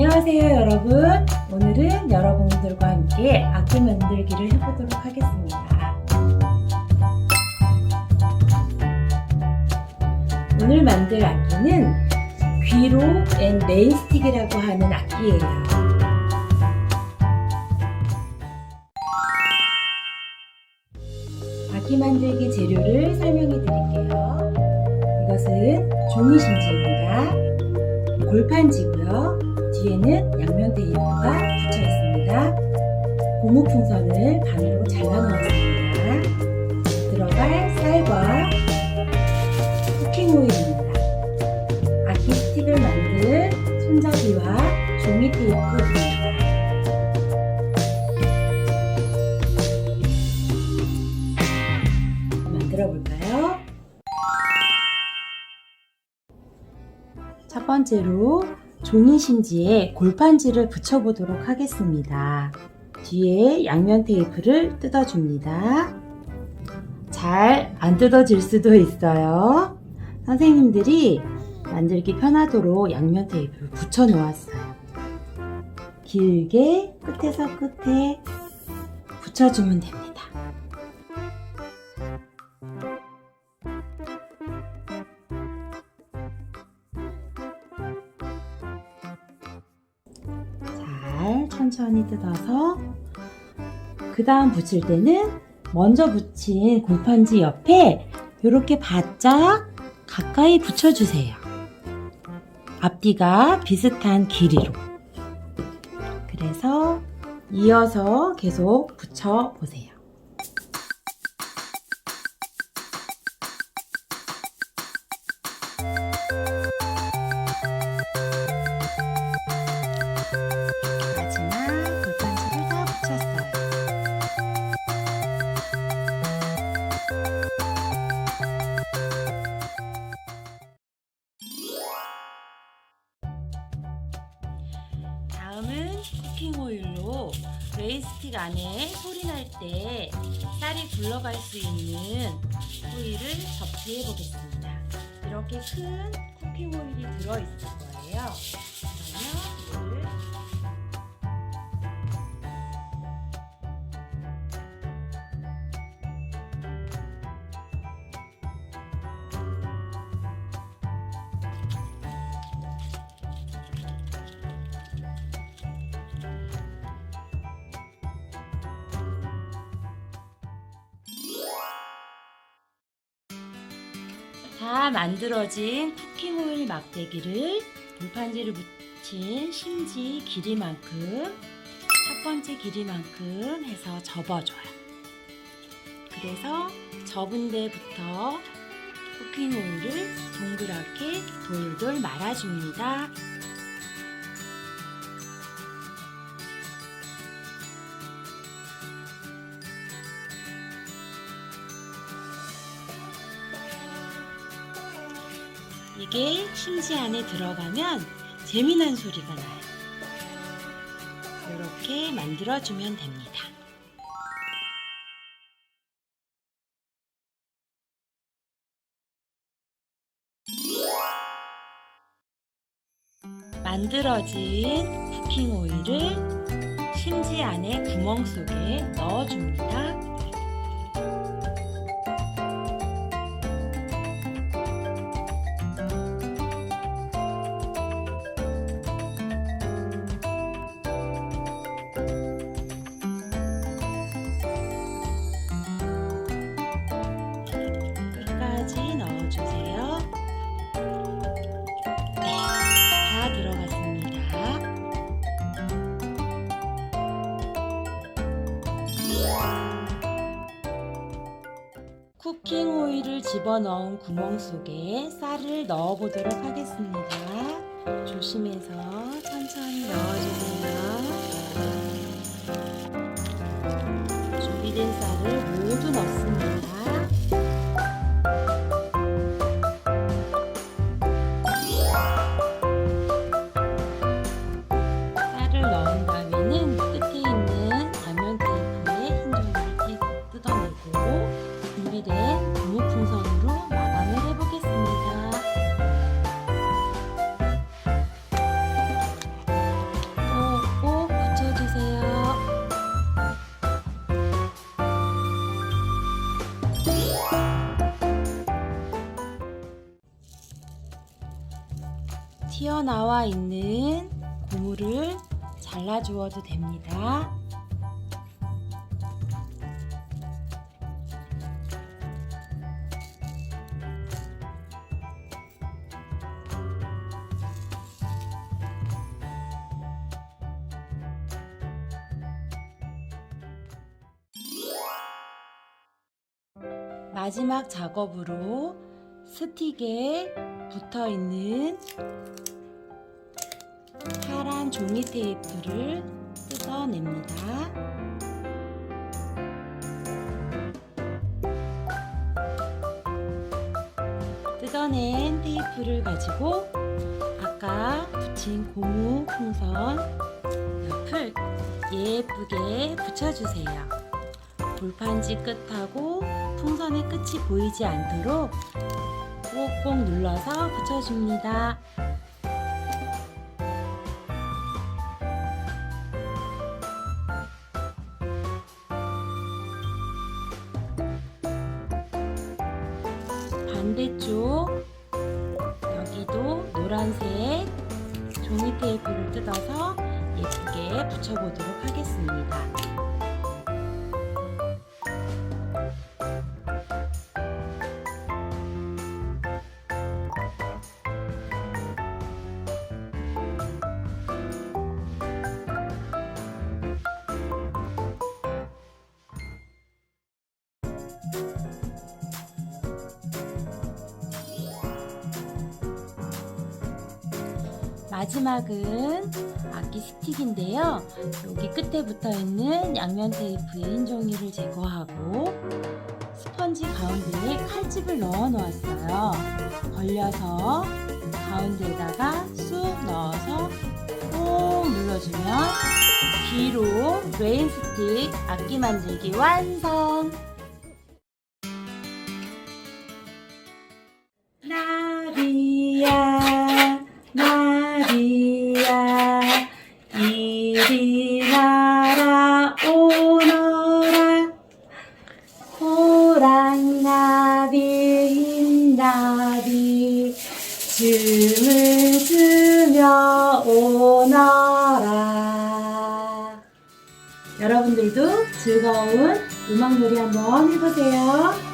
안녕하세요 여러분. 오늘은 여러분들과 함께 악기 만들기를 해보도록 하겠습니다. 오늘 만들 악기는 귀로 앤 레인스틱이라고 하는 악기예요. 악기 만들기 재료를 설명해 드릴게요. 이것은 종이 심지입니다. 골판지고요. 고무 풍선을 반으로 잘라 넣었습니다. 들어갈 쌀과 쿠킹 오일입니다. 악기 스틱을 만든 손잡이와 종이 테이프입니다. 만들어 볼까요? 첫 번째로 종이 심지에 골판지를 붙여보도록 하겠습니다. 뒤에 양면 테이프를 뜯어줍니다. 잘 안 뜯어질 수도 있어요. 선생님들이 만들기 편하도록 양면 테이프를 붙여 놓았어요. 길게 끝에서 끝에 붙여주면 됩니다. 천천히 뜯어서 그 다음 붙일 때는 먼저 붙인 골판지 옆에 이렇게 바짝 가까이 붙여주세요. 앞뒤가 비슷한 길이로. 그래서 이어서 계속 붙여보세요. 쿠킹 오일로 레인스틱 안에 소리 날 때 쌀이 굴러갈 수 있는 오일을 접시해 보겠습니다. 이렇게 큰 쿠킹 오일이 들어 있을 거예요. 다 만들어진 쿠킹 오일 막대기를 불판지를 붙인 심지 길이만큼 첫 번째 길이만큼 해서 접어줘요. 그래서 접은 데부터 쿠킹 오일을 동그랗게 돌돌 말아줍니다. 이게 심지 안에 들어가면 재미난 소리가 나요. 이렇게 만들어주면 됩니다. 만들어진 쿠킹 오일을 심지 안에 구멍 속에 넣어줍니다. 오일을 집어넣은 구멍 속에 쌀을 넣어보도록 하겠습니다. 조심해서 천천히 넣어주세요. 준비된 쌀을 모두 넣습니다. 튀어나와 있는 고무를 잘라 주어도 됩니다. 마지막 작업으로 스틱에 붙어 있는 파란 종이 테이프를 뜯어냅니다. 뜯어낸 테이프를 가지고 아까 붙인 고무 풍선 옆을 예쁘게 붙여주세요. 골판지 끝하고 풍선의 끝이 보이지 않도록 꼭꼭 눌러서 붙여줍니다. 반대쪽 여기도 노란색 종이 테이프를 뜯어서 예쁘게 붙여보도록 하겠습니다. 마지막은 악기 스틱인데요. 여기 끝에 붙어 있는 양면 테이프의 흰 종이를 제거하고 스펀지 가운데에 칼집을 넣어 놓았어요. 걸려서 가운데에다가 쑥 넣어서 꼭 눌러주면 귀로 레인 스틱 악기 만들기 완성! 춤을 추며 오너라 여러분들도 즐거운 음악 놀이 한번 해보세요.